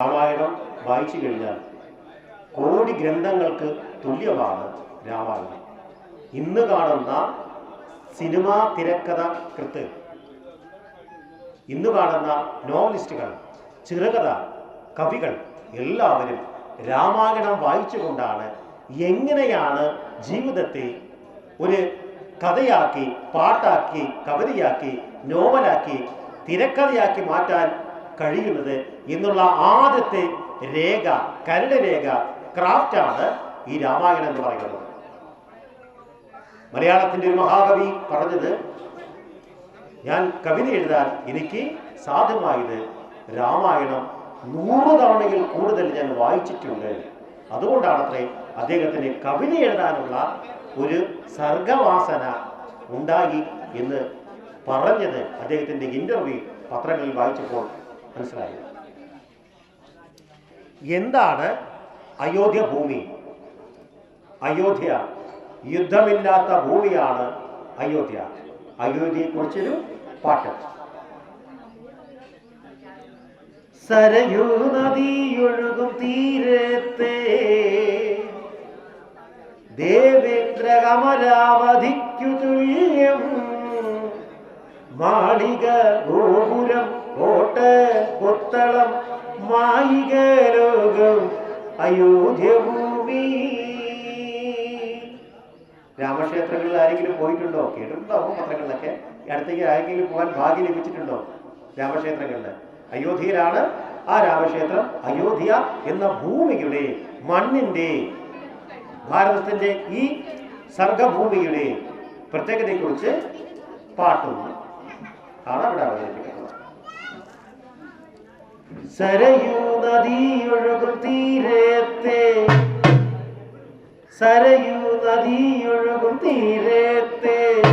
രാമായണം വായിച്ചു കഴിഞ്ഞാൽ കോടി ഗ്രന്ഥങ്ങൾക്ക് തുല്യമാണ് രാമായണം. ഇന്ന് കാണുന്ന സിനിമാ തിരക്കഥ കൃത്ത്. ഇന്ന് കാണുന്ന നോവലിസ്റ്റുകൾ ചെറുകഥ കവികൾ എല്ലാവരും രാമായണം വായിച്ചുകൊണ്ടാണ് എങ്ങനെയാണ് ജീവിതത്തെ ഒരു കഥയാക്കി പാട്ടാക്കി കവിതയാക്കി നോവലാക്കി തിരക്കഥയാക്കി മാറ്റാൻ കഴിയുന്നത് എന്നുള്ള ആദ്യത്തെ രേഖ കരട് രേഖ ക്രാഫ്റ്റാണ് ഈ രാമായണം എന്ന് പറയുന്നത്. മലയാളത്തിന്റെ ഒരു മഹാകവി പറഞ്ഞത് ഞാൻ കവിത എഴുതാൻ എനിക്ക് സാധ്യമായത് രാമായണം നൂറ് തവണയിൽ കൂടുതൽ ഞാൻ വായിച്ചിട്ടുണ്ട്. അതുകൊണ്ടാണ് അതുകൊണ്ടാണത്രേ അദ്ദേഹത്തിന് കവിത എഴുതാനുള്ള ഒരു സർഗവാസന ഉണ്ടായി എന്ന് പറഞ്ഞത്. അദ്ദേഹത്തിന്റെ ഇന്റർവ്യൂ പത്രങ്ങളിൽ വായിച്ചപ്പോൾ മനസ്സിലായി. എന്താണ് അയോധ്യ ഭൂമി? അയോധ്യ യുദ്ധമില്ലാത്ത ഭൂമിയാണ് അയോധ്യ. അയോധ്യയെക്കുറിച്ചൊരു പാട്ട്. സരയൂ നദിയൊഴുകും തീരത്തെ. ദേവേന്ദ്ര കമലാവധിക്കു തുല്യം മാളിക ഗോപുരം കോട്ട കൊത്തളം മായിക ലോകം അയോധ്യഭൂമി. രാമക്ഷേത്രങ്ങളിൽ ആരെങ്കിലും പോയിട്ടുണ്ടോ? കേട്ടിട്ടുണ്ടാവും പത്രങ്ങളിലൊക്കെ? അടുത്തേക്ക് ആരെങ്കിലും പോകാൻ ഭാഗ്യം ലഭിച്ചിട്ടുണ്ടോ രാമക്ഷേത്രങ്ങളിൽ? അയോധ്യയിലാണ് ആ രാമക്ഷേത്രം. അയോധ്യ എന്ന ഭൂമിയുടെ മണ്ണിന്റെ ഭാരതത്തിന്റെ ഈ സർഗഭൂമിയുടെ പ്രത്യേകതയെക്കുറിച്ച് പാട്ടുന്നു ആണ് അവിടെ അവതരിപ്പിക്കുന്നത് സരയൂ നദിയൊഴുകും തീരത്തെ. സരയൂ നദിയൊഴുകും തീരത്തെ.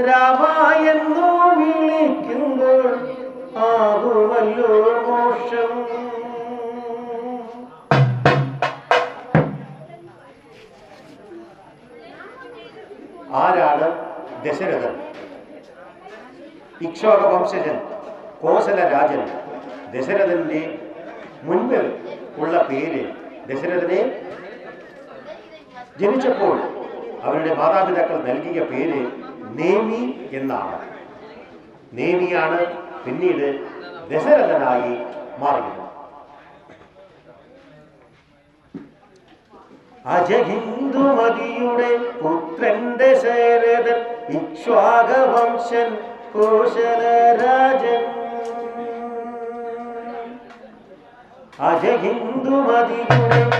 രാമ വിളിക്കുമ്പോൾ ആകുമല്ലോ മോക്ഷം. ആരാണ് ദശരഥൻ? ഇക്ഷോക വംശജൻ കോസല രാജൻ ദശരഥന്റെ മുൻപിൽ ഉള്ള പേര് ദശരഥനെ ജനിച്ചപ്പോൾ അവരുടെ മാതാപിതാക്കൾ നൽകിയ പേര് നേമി എന്നാണ്. നേമിയാണ് പിന്നീട് ദശരഥനായി മാറിയത്. അജഹിന്ദുമതിയുടെ പുത്രൻ ദശരഥൻ ഇക്ഷ്വാകവംശൻ കോശലരാജൻ. അജഹിന്ദുമതിയുടെ